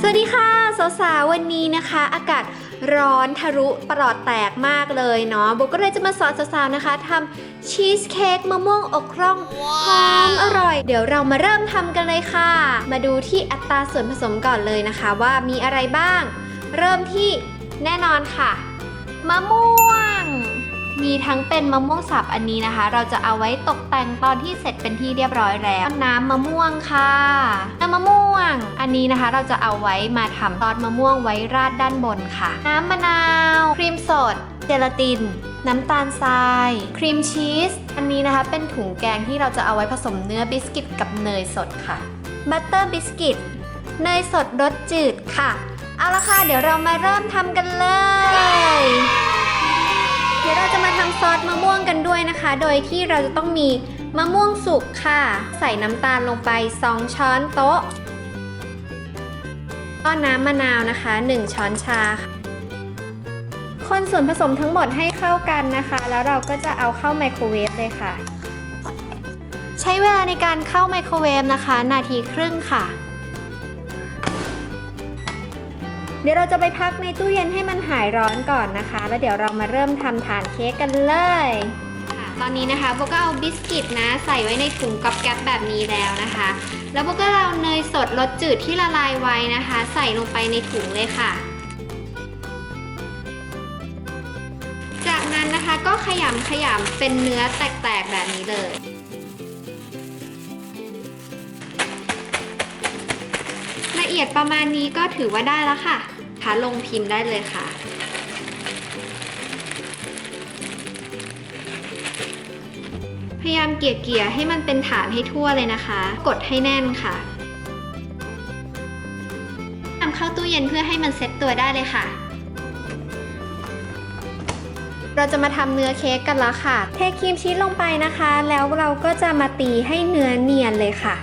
สวัสดีค่ะสาวๆวันนี้นะคะ อากาศร้อนทะลุประหลอดแตกมากเลยเนาะโบก็เลยจะมาสอนสาวๆนะคะทำชีสเค้กมะม่วงอกร่องหอมอร่อย เดี๋ยวเรามาเริ่มทำกันเลยค่ะ มาดูที่อัตราส่วนผสมก่อนเลยนะคะว่ามีอะไรบ้าง เริ่มที่แน่นอนค่ะ มะม่วง มีทั้งเป็นมะม่วงสับอันนี้นะคะ เราจะเอาไว้ตกแต่งตอนที่เสร็จเป็นที่เรียบร้อยแล้วน้ำมะม่วงค่ะน้ำมะม่วง อันนี้นะคะเราจะเอาไว้มาทำซอสมะม่วงไว้ราดด้านบนค่ะ น้ำมะนาว ครีมสด เจลาติน น้ำตาลทราย ครีมชีส อันนี้นะคะเป็นถุงแกงที่เราจะเอาไว้ผสมเนื้อบิสกิตกับเนยสดค่ะ บัตเตอร์บิสกิต เนยสดรสจืดค่ะ เอาละค่ะ เดี๋ยวเรามาเริ่มทำกันเลย เดี๋ยวเราจะมาทำซอสมะม่วงกันด้วยนะคะ โดยที่เราจะต้องมีมะม่วงสุกค่ะ ใส่น้ำตาลลงไป 2 ช้อนโต๊ะ ก็น้ำมะนาวนะคะ 1 ช้อนชาค่ะคนส่วนผสมทั้งหมดให้เข้ากันนะคะ แล้วเราก็จะเอาเข้าไมโครเวฟเลยค่ะ ใช้เวลาในการเข้าไมโครเวฟนะคะ นาทีครึ่งค่ะ เดี๋ยวเราจะไปพักในตู้เย็นให้มันหายร้อนก่อนนะคะ แล้วเดี๋ยวเรามาเริ่มทำฐานเค้กกันเลยค่ะตอนนี้นะคะโบก็เอาบิสกิตนะ ใส่ไว้ในถุงก๊อบแก๊บแบบนี้แล้วนะคะ แล้วโบก็เอาเนยสดรสจืดที่ละลายไว้นะคะ ใส่ลงไปในถุงเลยค่ะ จากนั้นนะคะก็ขยำขยำเป็นเนื้อแตกๆแบบนี้เลย เอียดประมาณนี้ก็ถือว่าได้แล้วค่ะคะลงพิมพ์ได้เลยค่ะ พยายามเกี่ยเกี่ยๆให้มันเป็นฐานให้ทั่วเลยนะคะ กดให้แน่นค่ะนำเข้าตู้เย็นเพื่อให้มันเซ็ตตัวได้เลยค่ะเราจะมาทำเนื้อเค้กกันแล้วค่ะ เทครีมชีสลงไปนะคะ แล้วเราก็จะมาตีให้เนื้อเนียนเลยค่ะ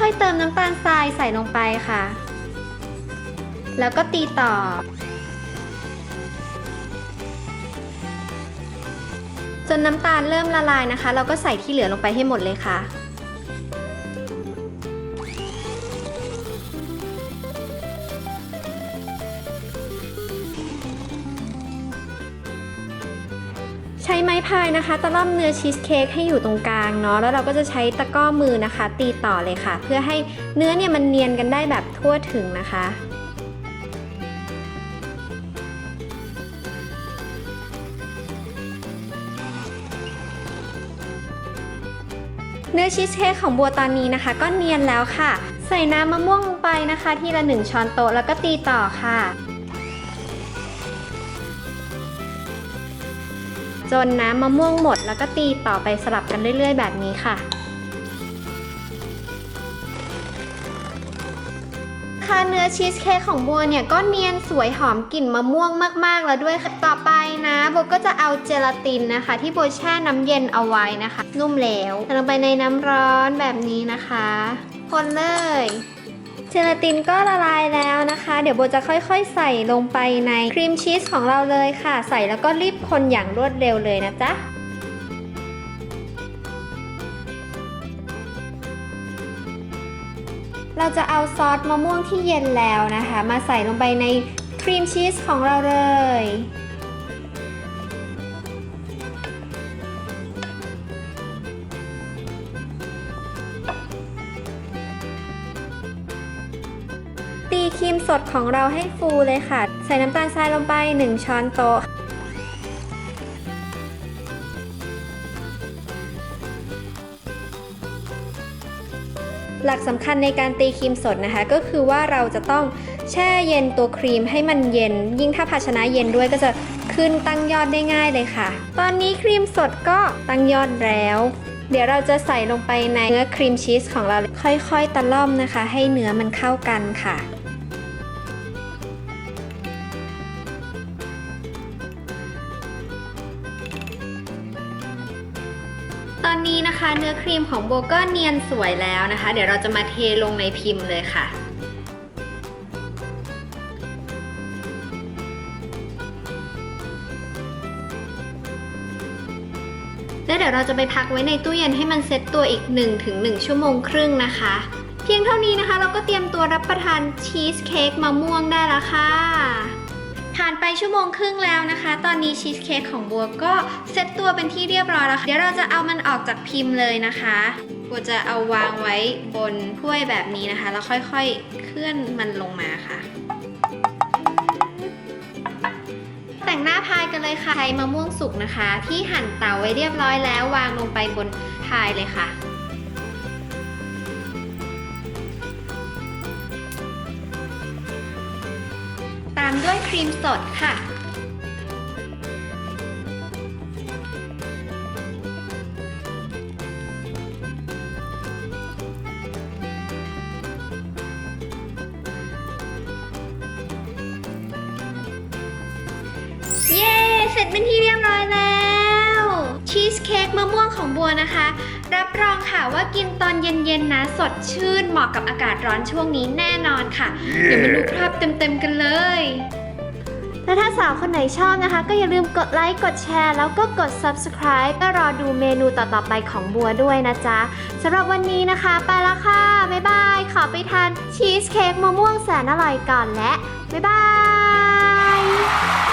ค่อยๆเติมน้ำตาลทรายใส่ลงไปค่ะ แล้วก็ตีต่อ จนน้ำตาลเริ่มละลายนะคะ เราก็ใส่ที่เหลือลงไปให้หมดเลยค่ะ ช้ไม้พายนะคะ ตะล่อมเนื้อชีสเค้กให้อยู่ตรงกลางเนาะแล้วเราก็จะใช้ตะก้อมือนะคะ ตีต่อเลยค่ะ เพื่อให้เนื้อเนี่ยมันเนียนกันได้แบบทั่วถึงนะคะเนื้อชีสเค้กของบัวตอนนี้นะคะ ก็เนียนแล้วค่ะ ใส่น้ำมะม่วงลงไปนะคะ ทีละหนึ่งช้อนโต๊ะแล้วก็ตีต่อค่ะ จนน้ำมะม่วงหมดแล้วก็ตีต่อไปสลับกันเรื่อย ๆ แบบนี้ค่ะ ค่ะเนื้อชีสเค้กของบัวเนี่ยก็เนียนสวยหอมกลิ่นมะม่วงมาก ๆ แล้วด้วยค่ะต่อไปนะโบก็จะเอาเจลาตินนะคะ ที่โบแช่น้ำเย็นเอาไว้นะคะ นุ่มแล้วใส่ลงไปในน้ำร้อนแบบนี้นะคะ คนเลย เจลาตินก็ละลายแล้วนะคะ เดี๋ยวโบจะค่อยๆ ใส่ลงไปในครีมชีสของเราเลยค่ะ ใส่แล้วก็รีบคนอย่างรวดเร็วเลยนะจ๊ะเราจะเอาซอสมะม่วงที่เย็นแล้วนะคะ มาใส่ลงไปในครีมชีสของเราเลย ครีมสดของเราให้ฟูเลยค่ะ ใส่น้ำตาลทรายลงไป 1 ช้อนโต๊ะหลักสำคัญในการตีครีมสดนะคะ ก็คือว่าเราจะต้องแช่เย็นตัวครีมให้มันเย็น ยิ่งถ้าภาชนะเย็นด้วยก็จะขึ้นตั้งยอดได้ง่ายเลยค่ะ ตอนนี้ครีมสดก็ตั้งยอดแล้ว เดี๋ยวเราจะใส่ลงไปในเนื้อครีมชีสของเรา ค่อยๆตะล่อมนะคะ ให้เนื้อมันเข้ากันค่ะ อนนี้นะคะเนื้อครีมของโบก็เนียนสวยแล้วนะคะ เดี๋ยวเราจะมาเทลงในพิมพ์เลยค่ะแล้วเดี๋ยวเราจะไปพักไว้ในตู้เย็นให้มันเซ็ตตัวอีก 1-1 ชั่วโมงครึ่งนะคะ เพียงเท่านี้นะคะ เราก็เตรียมตัวรับประทานชีสเค้กมะม่วงได้แล้วค่ะ ผ่านไปชั่วโมงครึ่งแล้วนะคะ ตอนนี้ชีสเค้กของบัวก็เซ็ตตัวเป็นที่เรียบร้อยแล้วค่ะเดี๋ยวเราจะเอามันออกจากพิมพ์เลยนะคะบัวจะเอาวางไว้บนถ้วยแบบนี้นะคะ แล้วค่อยๆเคลื่อนมันลงมาค่ะ แต่งหน้าพายกันเลยค่ะใช้มะม่วงสุกนะคะ ที่หั่นเตาไว้เรียบร้อยแล้ววางลงไปบนพายเลยค่ะ ครีมสดค่ะ เย้ เสร็จเป็นที่เรียบร้อยแล้ว ชีสเค้กมะม่วงของบัวนะคะ รับรองค่ะว่ากินตอนเย็นๆนะ สดชื่นเหมาะกับอากาศร้อนช่วงนี้แน่นอนค่ะ เดี๋ยวมาดูภาพเต็มๆกันเลย และถ้าสาวคนไหนชอบนะคะ ก็อย่าลืมกดไลค์กดแชร์ แล้วก็กด subscribe ก็รอดูเมนูต่อๆไปของบัวด้วยนะจ๊ะสำหรับวันนี้นะคะ ไปละค่ะ บ๊ายบาย ขอไปทานชีสเค้กมะม่วงแสนอร่อยก่อนและ บ๊ายบาย